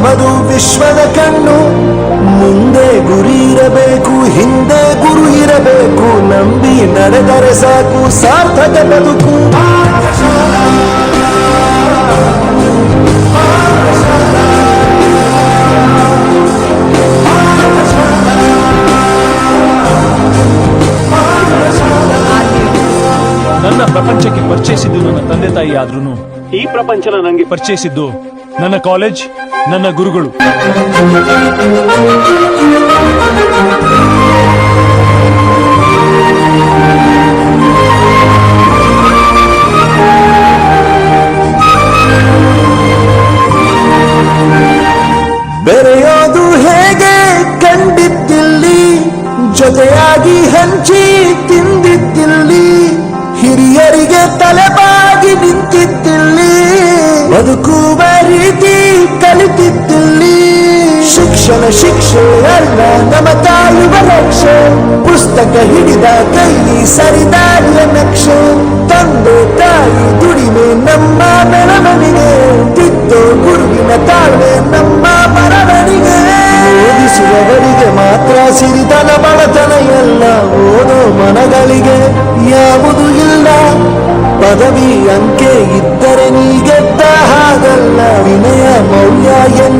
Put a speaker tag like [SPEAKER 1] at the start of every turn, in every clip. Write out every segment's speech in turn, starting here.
[SPEAKER 1] ನಮದು ವಿಶ್ವದ ಕಣ್ಣು. ಮುಂದೆ ಗುರಿ ಇರಬೇಕು ಹಿಂದೆ ಗುರು ಇರಬೇಕು. ನಂಬಿ ನಡೆದರೆ ಸಾಕು ಸಾರ್ಥಕ ಬದುಕು.
[SPEAKER 2] ನನ್ನ ಪ್ರಪಂಚಕ್ಕೆ ಪರಿಚಯಿಸಿದ್ದು ನನ್ನ ತಂದೆ ತಾಯಿ ಆದ್ರೂ ಈ ಪ್ರಪಂಚನ ನನಗೆ ಪರಿಚಯಿಸಿದ್ದು ನನ್ನ ಕಾಲೇಜ್ ನನ್ನ ಗುರುಗಳು.
[SPEAKER 1] ಪದವಿ ಅಂಕೆ ಇದ್ದರೆ ನೀ ಗೆದ್ದ ಹಾಗಲ್ಲ ವಿನಯ ಮೌಲ್ಯ ಎಂದಿಗೂ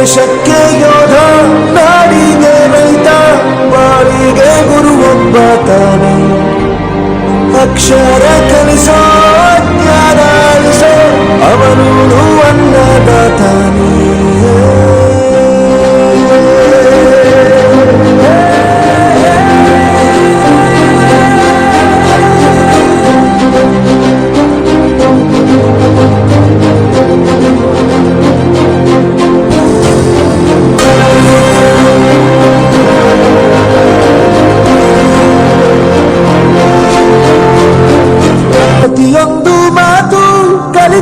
[SPEAKER 1] ದೇಶಕ್ಕೆ ಯೋಧ ನಾಡಿಗೆ ರೈತ ಬಾಳಿಗೆ ಗುರುವೊಬ್ಬ ತಾನೆ. ಅಕ್ಷರ ಕಲಿಸೋ ಜ್ಞಾನ ಅವನು ಅನ್ನದಾತಾನೆ.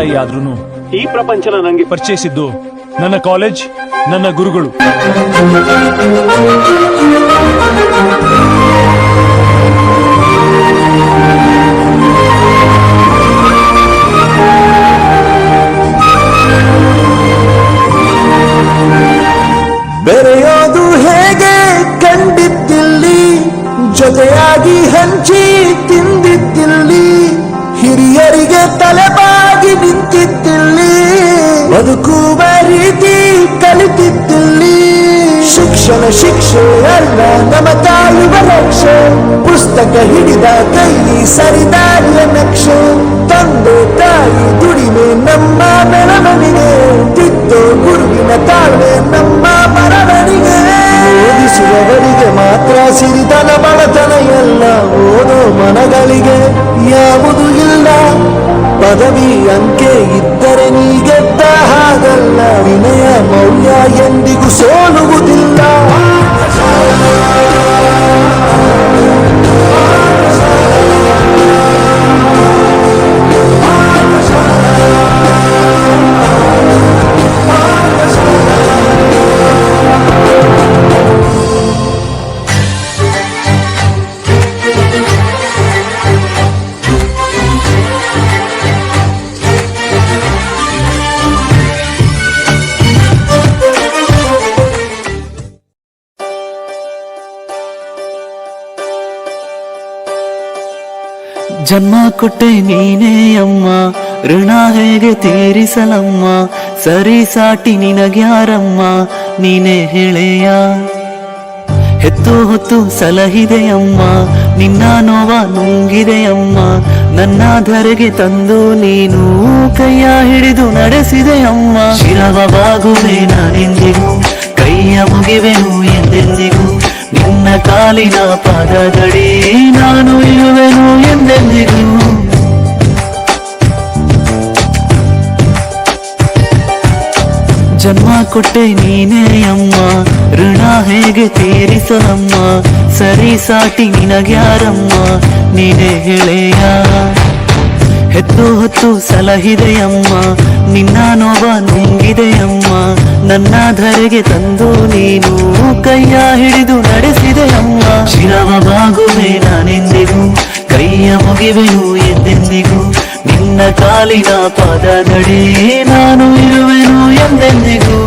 [SPEAKER 2] ತಾಯಿ ಆದ್ರೂ ಈ ಪ್ರಪಂಚನ ನಂಗೆ ಪರಿಚಯಿಸಿದ್ದು ನನ್ನ ಕಾಲೇಜ್ ನನ್ನ ಗುರುಗಳು.
[SPEAKER 3] ಜನ್ಮ ಕೊಟ್ಟೆ ನೀನೇ ಅಮ್ಮ. ಋಣ ಹೇಗೆ ತೀರಿಸಲಮ್ಮ? ಸರಿ ಸಾಟಿ ನಿನಗ್ಯಾರಮ್ಮ ನೀನೇ ಹೇಳೆಯ. ಹೆತ್ತು ಹೊತ್ತು ಸಲಹಿದೆಯಮ್ಮ ನಿನ್ನ ನೋವ ನುಂಗಿದೆಯಮ್ಮ ನನ್ನ ಧರೆಗೆ ತಂದು ನೀನು ಕೈಯ ಹಿಡಿದು ನಡೆಸಿದೆಯಮ್ಮ ಶಿರವ ಬಾಗುವೆ ನಾನೆಂದಿಗೂ, ಕೈಯ ಮುಗಿವೆನು ಎಂದೆಂದಿಗೂ. ನಿನ್ನ ಕಾಲಿನ ಪಾದದಡಿ ನಾನು ಇರುವೆನು ಎಂದೆಂದಿಗೂ ಜನ್ಮ ಕೊಟ್ಟೆ ನೀನೇ ಅಮ್ಮ ಋಣ ಹೇಗೆ ತೀರಿಸಲಮ್ಮ ಸರಿ ಸಾಟಿ ನಿನಗ್ಯಾರಮ್ಮ ನೀನೇ ಹೇಳೆಯ ಹೆತ್ತು ಹೊತ್ತು ಸಲಹಿದೆಯಮ್ಮ, ನಿನ್ನ ನೋವ ನುಂಗಿದೆಯಮ್ಮ, ನನ್ನ ಧರೆಗೆ ತಂದು ನೀನು ಕೈಯ ಹಿಡಿದು ನಡೆಸಿದೆಯಮ್ಮ. ಶಿರವ ಬಾಗುವೆ ನಾನೆಂದಿಗೂ, ಕೈಯ ಮುಗಿವೆನು ಎಂದೆಂದಿಗೂ, ನಿನ್ನ ಕಾಲಿನ ಪಾದದಡಿ ನಾನು ಇರುವೆನು ಎಂದೆಂದಿಗೂ.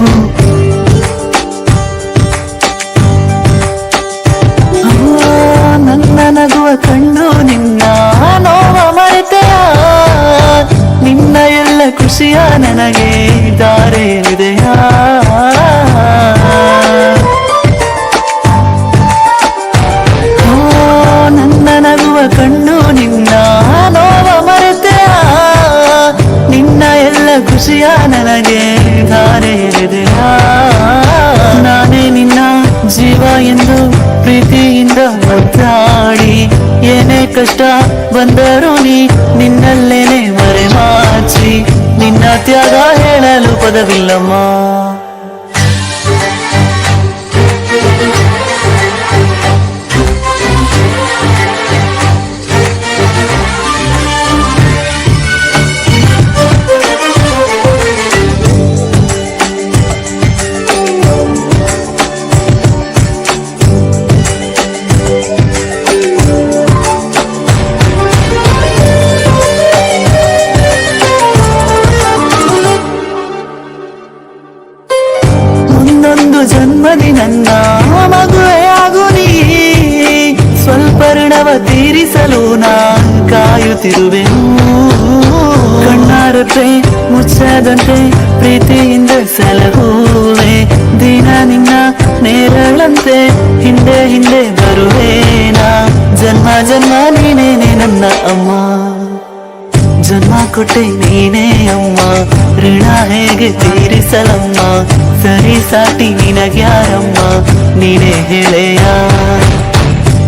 [SPEAKER 3] ನನಗೆ ಧಾರೆ ಎರೆದೆಯಾ ನಾನೇ ನಿನ್ನ ಜೀವ ಎಂದು ಪ್ರೀತಿಯಿಂದ ಮುದ್ದಾಡಿ ಏನೇ ಕಷ್ಟ ಬಂದರೂ ನೀ ನಿನ್ನಲ್ಲೇನೆ ಮರೆಮಾಚಿ ನಿನ್ನ ತ್ಯಾಗ ಹೇಳಲು ಪದವಿಲ್ಲಮ್ಮ. ಹೇಗೆ ತೀರಿಸಲಮ್ಮ? ಸರಿ ಸಾಟಿ ನಿನಗ್ಯಾರಮ್ಮ? ನೀನೇ ಹೇಳೆಯ?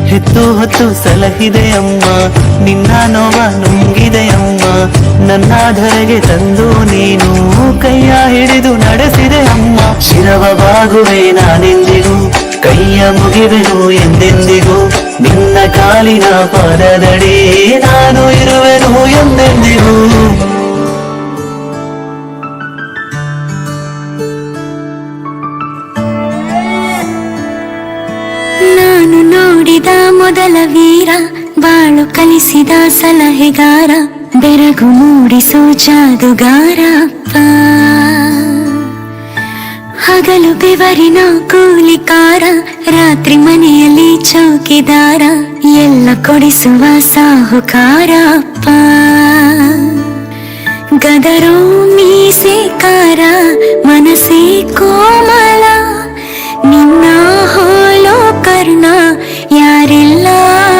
[SPEAKER 3] ಹೆತ್ತು ಹೊತ್ತು ಸಲಹಿದೆಯಮ್ಮ. ನಿನ್ನ ನೋವ ನುಂಗಿದೆಯಮ್ಮ. ನನ್ನ ಧರೆಗೆ ತಂದು ನೀನು ಕೈಯ ಹಿಡಿದು ನಡೆಸಿದೆ ಅಮ್ಮ ಶಿರವ ಬಾಗುವೆ ನಾನೆಂದಿಗೂ, ಕೈಯ ಮುಗಿವೆನು ಎಂದೆಂದಿಗೂ. ನಿನ್ನ ಕಾಲಿನ ಪದದಡಿ ನಾನು ಇರುವೆನು ಎಂದೆಂದಿಗೂ.
[SPEAKER 4] ನೋಡಿದ ಮೊದಲ ವೀರ, ಬಾಳು ಕಲಿಸಿದ ಸಲಹೆಗಾರ, ಬೆರಗು ಮೂಡಿಸೋ ಜಾದುಗಾರ ಅಪ್ಪ. ಹಗಲು ಬೆವರಿನ ಕೂಲಿಕಾರ, ರಾತ್ರಿ ಮನೆಯಲ್ಲಿ ಚೌಕಿದಾರ, ಎಲ್ಲ ಕೊಡಿಸುವ ಸಾಹುಕಾರ ಅಪ್ಪ. ಗದರೋ ಮೀಸೆಕಾರ ಮನಸ್ಸೇ ಕೋಮಲ, ನಿನ್ನ ಹೋಲೋ யாருன்னா யாரெல்லாம்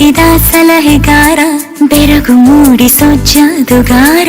[SPEAKER 4] ಬಾಳು ಕಲಿಸಿದ ಸಲಹೆಗಾರ ಬೆರಗು ಮೂಡಿಸೋ ಜಾದುಗಾರ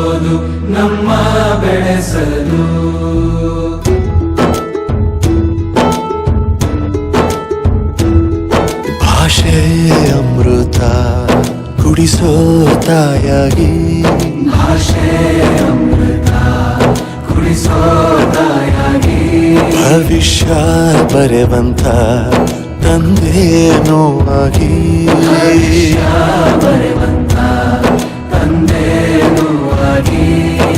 [SPEAKER 1] ಭಾಷೆ ಅಮೃತ ಕುಡಿಸೋ ತಾಯಾಗಿ. ಭವಿಷ್ಯ ಬರೆವಂತ ತಂದೇನೋ ಆಗಿ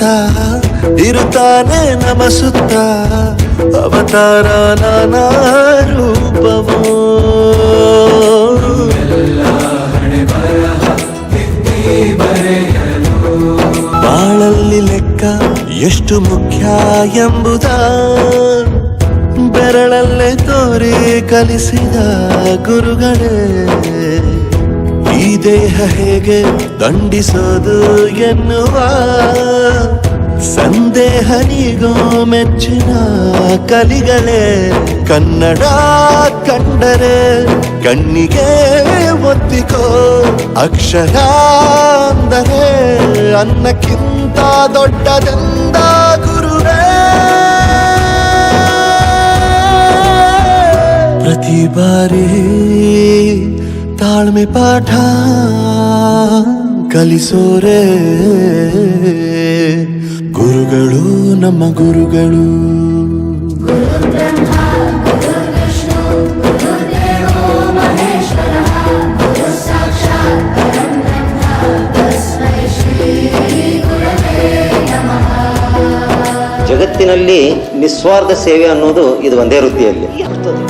[SPEAKER 1] ಭಗವಂತ ಇರುತ್ತಾನೆ ನಮ ಸುತ್ತ. ಅವತಾರ ನಾನಾ ರೂಪವೋ ಬಾಳಲ್ಲಿ ಲೆಕ್ಕ ಎಷ್ಟು ಮುಖ್ಯ ಎಂಬುದ ಬೆರಳಲ್ಲೇ ತೋರಿ ಕಲಿಸಿದ ಗುರುಗಳೇ. ಈ ದೇಹ ಹೇಗೆ ದಂಡಿಸೋದು ಎನ್ನುವ ಸಂದೇಹ ನೀಗೋ ಮೆಚ್ಚಿನ ಕಲಿಗಳೇ ಕನ್ನಡ ಕಂಡರೆ ಕಣ್ಣಿಗೆ ಒತ್ತಿಕೋ ಅಕ್ಷರ ಅಂದರೆ ಅನ್ನಕ್ಕಿಂತ ದೊಡ್ಡದೆಂದ ಗುರುವೇ? ಪ್ರತಿ ಬಾರಿ ತಾಳ್ಮೆ ಪಾಠ ಕಲಿಸೋರೆ. ಗುರುಗಳು ನಮ್ಮ ಗುರುಗಳು.
[SPEAKER 5] ಜಗತ್ತಿನಲ್ಲಿ ನಿಸ್ವಾರ್ಥ ಸೇವೆ ಅನ್ನೋದು ಇದು ಒಂದೇ ವೃತ್ತಿಯಲ್ಲಿ.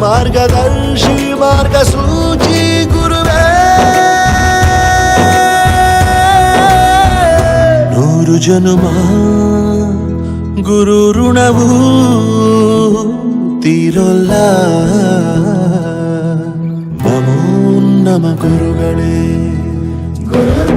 [SPEAKER 1] మార్గదర్శి మార్గసూచి గురువే. నూరు జనుమా గురు రుణవు తీరొల్లా. నమో నమ గురుగణే. గురు